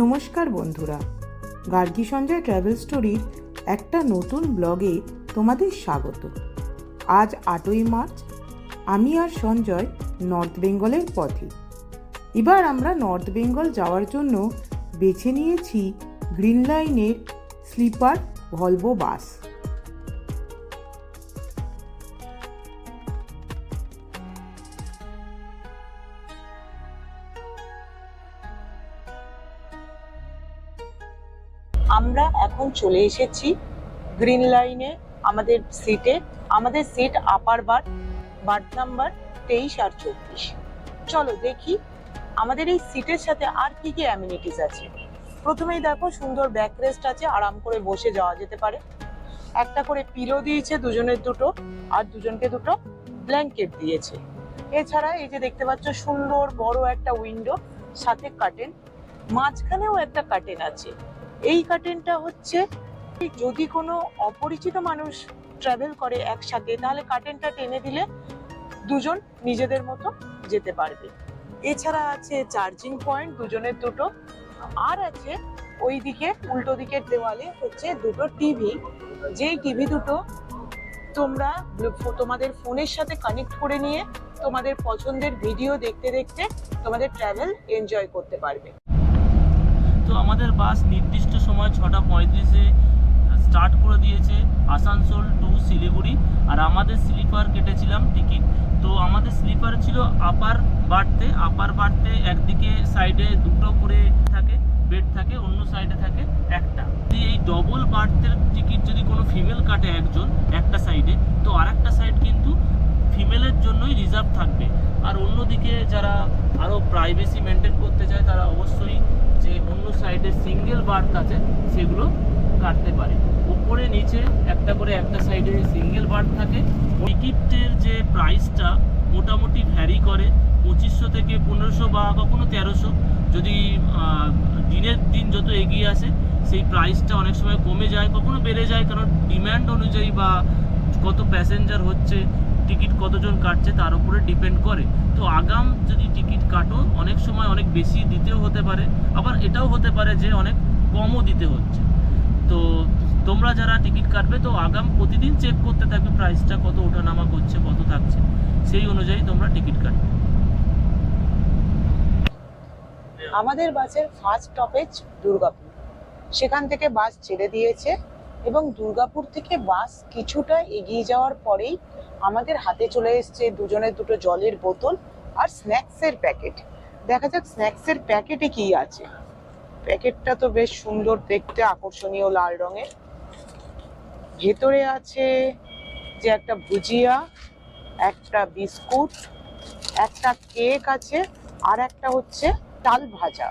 নমস্কার বন্ধুরা, গার্গী সঞ্জয় ট্রাভেল স্টোরির একটা নতুন ব্লগে তোমাদের স্বাগত। আজ আটই মার্চ, আমি আর সঞ্জয় নর্থ বেঙ্গলের পথে। এবার আমরা নর্থ বেঙ্গল যাওয়ার জন্য বেছে নিয়েছি গ্রিন লাইনের স্লিপার ভলভো বাস। আমরা এখন চলে এসেছি গ্রিন লাইনে, আমাদের সিটে আমাদের seat upper berth berth number তেইশ আর চব্বিশ। চলো দেখি, আমাদের এই সিটের সাথে আর কি কি অ্যামিনিটিস আছে? প্রথমেই দেখো, সুন্দর ব্যাকরেস্ট আছে, আরাম করে বসে যাওয়া যেতে পারে। একটা করে পিলো দিয়েছে দুজনের দুটো, আর দুজনকে দুটো ব্ল্যাঙ্কেট দিয়েছে। এছাড়া এই যে দেখতে পাচ্ছ, সুন্দর বড় একটা উইন্ডো সাথে কার্টেন মাঝখানেও একটা কার্টেন আছে। এই কার্টেনটা হচ্ছে, যদি কোনো অপরিচিত মানুষ ট্রাভেল করে একসাথে, তাহলে কার্টেনটা টেনে দিলে দুজন নিজেদের মতো যেতে পারবে। এছাড়া আছে চার্জিং পয়েন্ট দুজনের দুটো। আর আছে ওই দিকে, উল্টো দিকের দেওয়ালে হচ্ছে দুটো টিভি যেই টিভি দুটো তোমরা তোমাদের ফোনের সাথে কানেক্ট করে নিয়ে তোমাদের পছন্দের ভিডিও দেখতে দেখতে তোমাদের ট্রাভেল এনজয় করতে পারবে। তো আমাদের বাস নির্দিষ্ট সময় ছটা পঁয়ত্রিশে স্টার্ট করে দিয়েছে। আসানসোল টু শিলিগুড়ি। আর আমাদের স্লিপার কেটেছিলাম টিকিট তো আমাদের স্লিপার ছিল আপার বার্থে আপার বার্থে একদিকে সাইডে দুটো করে থাকে বেড থাকে, অন্য সাইডে থাকে একটা। এই ডবল বার্থের টিকিট যদি কোনো ফিমেল কাটে একজন একটা সাইডে তো আর একটা সাইড কিন্তু ফিমেলের জন্যই রিজার্ভ থাকবে। আর অন্যদিকে যারা আরও প্রাইভেসি মেনটেন করতে চায়, তারা অবশ্যই যে অন্য সাইডে সিঙ্গেল বার্থ আছে, সেগুলো কাটতে পারে। উপরে, নিচে, একটা করে একটা সাইডে সিঙ্গেল বার্থ থাকে। টিকিটের যে প্রাইসটা মোটামুটি ভ্যারি করে, পঁচিশশো থেকে পনেরোশো বা কখনো তেরোশো। যদি দিনের দিন যত এগিয়ে আসে, সেই প্রাইসটা অনেক সময় কমে যায়, কখনো বেড়ে যায়, কারণ ডিম্যান্ড অনুযায়ী বা কত প্যাসেঞ্জার হচ্ছে টিকিট কতজন কাটছে তার উপরে ডিপেন্ড করে। তো আগাম যদি টিকিট কাটো, অনেক সময় অনেক বেশি দিতেও হতে পারে, আবার এটাও হতে পারে যে অনেক কমও দিতে হচ্ছে। তো তোমরা যারা টিকিট কাটবে, তো আগাম প্রতিদিন চেক করতে থাকবে প্রাইসটা কত ওঠানামা করছে, কত থাকছে। সেই অনুযায়ী তোমরা টিকিট কাটবে। আমাদের বাসের ফার্স্ট স্টপেজ দুর্গাপুর। সেখান থেকে বাস ছেড়ে দিয়েছে। এবং দুর্গাপুর থেকে বাস কিছুটা এগিয়ে যাওয়ার পরেই আমাদের হাতে চলে এসছে দুজনের দুটো জলের বোতল আর স্ন্যাক্সের প্যাকেট। দেখা যাক স্ন্যাক্সের প্যাকেটে কি আছে। প্যাকেটটা তো বেশ সুন্দর, দেখতে আকর্ষণীয় লাল রঙের। ভেতরে আছে যে একটা ভুজিয়া, একটা বিস্কুট, একটা কেক আছে, আর একটা হচ্ছে তাল ভাজা।